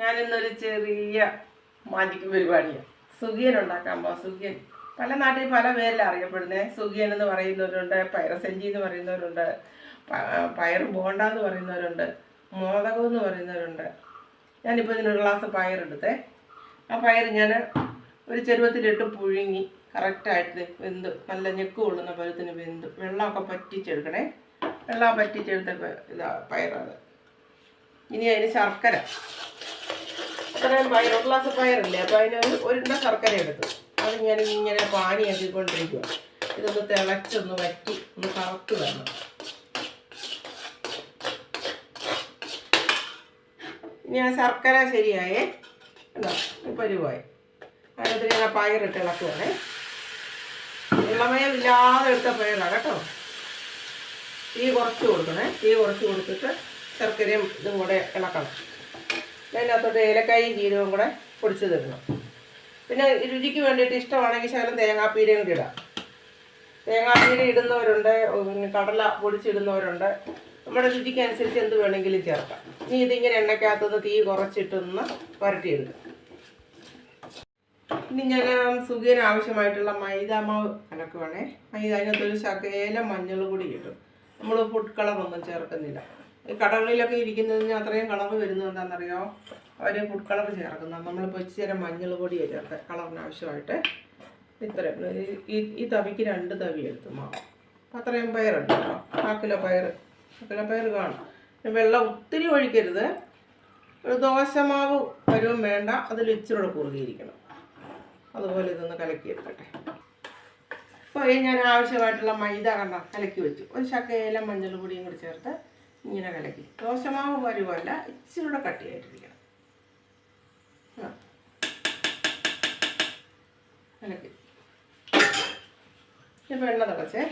ഞാനിന്നൊരു ചെറിയ മാജിക് പരിപാടിയാണ് സുഖിയൻ ഉണ്ടാക്കാൻ പോവാം സുഖിയൻ. പല നാട്ടിൽ പല പേരിലാണ് അറിയപ്പെടുന്നത് സുഖിയൻ എന്ന് പറയുന്നവരുണ്ട് പയറസഞ്ചി എന്ന് പറയുന്നവരുണ്ട് പയർ ബോണ്ട എന്ന് പറയുന്നവരുണ്ട് മോദകം എന്ന് പറയുന്നവരുണ്ട്. ഞാനിപ്പോൾ ഇതിനൊരു ഗ്ലാസ് പയറെടുത്തേ. ആ പയർ ഞാൻ ഒരു ചെരുവത്തിലിട്ട് പുഴുങ്ങി കറക്റ്റായിട്ട് വെന്ത് നല്ല ഞെക്ക് കൊള്ളുന്ന പരുത്തിന് വെന്ത് വെള്ളമൊക്കെ പറ്റിച്ചെടുക്കണേ. വെള്ളം പറ്റിച്ചെടുത്ത ഇതാ പയറാണ്. ഇനി അതിന് ശർക്കര. അത്രയും പയർ ഒരു ഗ്ലാസ് പയറില്ലേ? അപ്പോൾ അതിനൊരു ഒരു ശർക്കര എടുത്തു. അത് ഞാൻ ഇങ്ങനെ പാനിയാക്കിക്കൊണ്ടിരിക്കുക ഇതൊന്ന് തിളച്ചൊന്ന് വറ്റി ഒന്ന് കറുത്ത് വരണം. ഇനി ആ ശർക്കര ശരിയായേ. എന്താ പരിവായി. അതിനകത്ത് ഞാൻ ആ പയറിട്ട് ഇളക്കുവാണേ. ഇളമയമില്ലാതെ എടുത്ത പയറാണ് കേട്ടോ. തീ കുറച്ച് കൊടുക്കണേ. തീ കുറച്ച് കൊടുത്തിട്ട് ശർക്കരയും ഇതും കൂടെ ഇളക്കണം. അതിനകത്തോട്ട് ഏലക്കായും ജീരകവും കൂടെ പൊടിച്ച് തരണം പിന്നെ രുചിക്ക് വേണ്ടിയിട്ട് ഇഷ്ടമാണെങ്കിൽ ശകലം തേങ്ങാപ്പീരയും കൂടി ഇടാം. തേങ്ങാപ്പീര ഇടുന്നവരുണ്ട് പിന്നെ കടല പൊടിച്ചിടുന്നവരുണ്ട്. നമ്മുടെ രുചിക്ക് അനുസരിച്ച് എന്ത് വേണമെങ്കിലും ചേർക്കാം. ഇനി ഇതിങ്ങനെ എണ്ണയ്ക്കകത്തുനിന്ന് തീ കുറച്ചിട്ടൊന്ന് വരട്ടിയെടുക്കാം. ഇനി ഞാൻ സുഖിയന് ആവശ്യമായിട്ടുള്ള മൈദ മാവ് കലക്കുവാണേ മൈദ അതിനകത്തൊരു ശകേല മഞ്ഞൾ കൂടി കിട്ടും നമ്മൾ ഫുഡ് കളറൊന്നും ചേർക്കുന്നില്ല. ഈ കടകളിലൊക്കെ ഇരിക്കുന്നതിന് അത്രയും കളർ വരുന്നത് എന്താണെന്നറിയോ അവർ ഫുഡ് കളർ ചേർക്കുന്നത് നമ്മളിപ്പോൾ ഇച്ചിരി മഞ്ഞൾ പൊടി ചേർത്ത് കളറിന് ആവശ്യമായിട്ട്. ഇത്രയും. ഈ- ഈ തവിക്ക് രണ്ട് തവി എടുത്തു മാവ്. അത്രയും പയറുണ്ട് ആ കിലോ പയർ ആ കിലോ പയർ കാണും. വെള്ളം ഒത്തിരി ഒഴിക്കരുത്. ഒരു ദോശമാവ് പരുവം വേണ്ട. അതിൽ ഇച്ചിരി കൂടെ കുറുകിയിരിക്കണം. അതുപോലെ ഇതൊന്ന് കലക്കിയെടുക്കട്ടെ. അപ്പോൾ ഞാൻ ആവശ്യമായിട്ടുള്ള മൈദ കണ്ട? കലക്കി വെച്ചു. ഒരു ശകലം മഞ്ഞൾ പൊടിയും കൂടി ചേർത്ത് ഇങ്ങനെ കലക്കി. ദോശമാവ് വരുവല്ല ഇച്ചിരി കൂടെ കട്ടിയായിട്ടിരിക്കണം. കലക്കി. ഇപ്പം എണ്ണ തിളച്ചേ.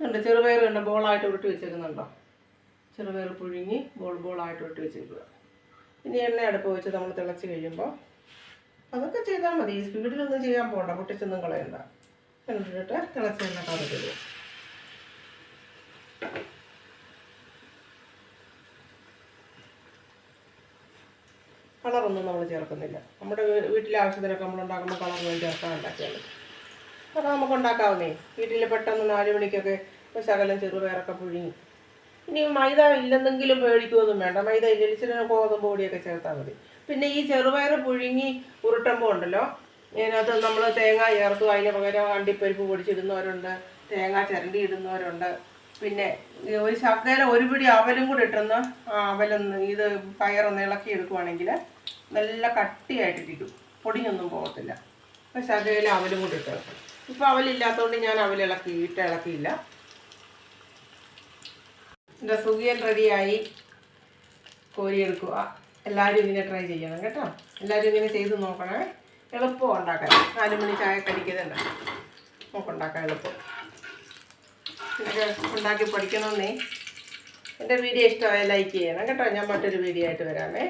ഉണ്ട് ചെറുപയർ ഉണ്ട് ബോളായിട്ട് ഉരുട്ടി വെച്ചേക്കുന്നുണ്ടോ? ചെറുപയർ പുഴുങ്ങി ബോൾ ബോളായിട്ട് ഉരുട്ടി വെച്ചേക്കുക ഇനി എണ്ണ അടുപ്പ് വെച്ച് നമ്മൾ തിളച്ച് കഴിയുമ്പോൾ അതൊക്കെ ചെയ്താൽ മതി. സ്പീഡിലൊന്നും ചെയ്യാൻ പോകണ്ട പൊട്ടിച്ചൊന്നും കളയണ്ട. എന്നിട്ട് തിളച്ച് എണ്ണ കറിക്കുക കളറൊന്നും നമ്മൾ ചേർക്കുന്നില്ല. നമ്മുടെ വീട്ടിലെ ആവശ്യത്തിനൊക്കെ നമ്മൾ ഉണ്ടാക്കുമ്പോൾ കളറൊന്നും ചേർക്കാൻ ഉണ്ടാക്കിയാൽ അപ്പോൾ നമുക്ക് ഉണ്ടാക്കാവുന്നേ. വീട്ടിൽ പെട്ടെന്ന് നാല് മണിക്കൊക്കെ ശകലം ചെറുപയറൊക്കെ പുഴുങ്ങി. ഇനി മൈദ ഇല്ലെന്നെങ്കിലും പേടിക്കുകയൊന്നും വേണ്ട. മൈദ ഇല്ലെങ്കിൽ ഇച്ചിരി ഗോതമ്പ് പൊടിയൊക്കെ ചേർത്താൽ മതി. പിന്നെ ഈ ചെറുപയർ പുഴുങ്ങി ഉരുട്ടുമ്പോൾ ഉണ്ടല്ലോ. ഇതിനകത്ത് നമ്മൾ തേങ്ങ ചേർത്തു അതിന് പകരം അണ്ടിപ്പരിപ്പ് പൊടിച്ചിടുന്നവരുണ്ട്. തേങ്ങ ചിരണ്ടി ഇടുന്നവരുണ്ട്. പിന്നെ ഒരു ശകലം ഒരു പിടി അവലും കൂടി ഇട്ടെന്ന് ആ അവലൊന്ന് ഇത് പയറൊന്ന് ഇളക്കി എടുക്കുവാണെങ്കിൽ നല്ല കട്ടിയായിട്ടിരിക്കും പൊടിയൊന്നും പോകത്തില്ല. അപ്പോൾ ശകലം അവലും കൂടി ഇട്ട് ഇപ്പോൾ അവലില്ലാത്തതുകൊണ്ട് ഞാൻ അവലിളക്കി ഇട്ട് ഇളക്കിയില്ല. എന്റെ സുഖിയൻ റെഡിയായി കോരിയെടുക്കുക എല്ലാവരും ഇങ്ങനെ ട്രൈ ചെയ്യണം കേട്ടോ. എല്ലാവരും ഇങ്ങനെ ചെയ്ത് നോക്കണേ. എളുപ്പം ഉണ്ടാക്കാൻ. നാല് മണി ചായ കടിക്കുന്നുണ്ട് നമുക്ക് എളുപ്പം. ഉണ്ടാക്കി പഠിക്കണമെന്നേ. എന്റെ വീഡിയോ ഇഷ്ടമായ ലൈക്ക് ചെയ്യണം കേട്ടോ. ഞാൻ മറ്റൊരു വീഡിയോ ആയിട്ട് വരാമേ.